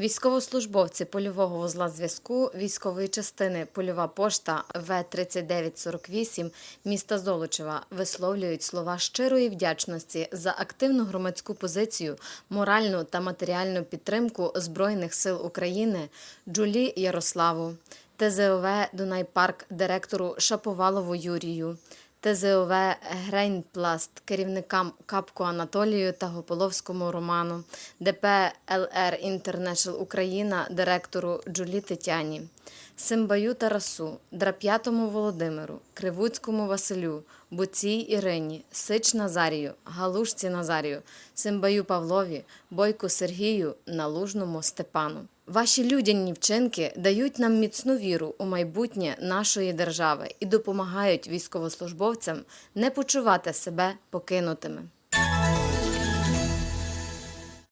Військовослужбовці польового вузла зв'язку військової частини Польова пошта В-3948 міста Золочева висловлюють слова щирої вдячності за активну громадську позицію, моральну та матеріальну підтримку Збройних сил України Джулі Ярославу, ТЗОВ Дунайпарк директору Шаповалову Юрію. ТЗОВ Грейнпласт керівникам Капку Анатолію та Гополовському Роману, ДП ЛР Інтернешнл Україна директору Джулі Тетяні, Симбаю Тарасу, Драп'ятому Володимиру, Кривуцькому Василю, Буцій Ірині, Сич Назарію, Галушці Назарію, Симбаю Павлові, Бойку Сергію, Налужному Степану. Ваші людяні вчинки дають нам міцну віру у майбутнє нашої держави і допомагають військовослужбовцям не почувати себе покинутими.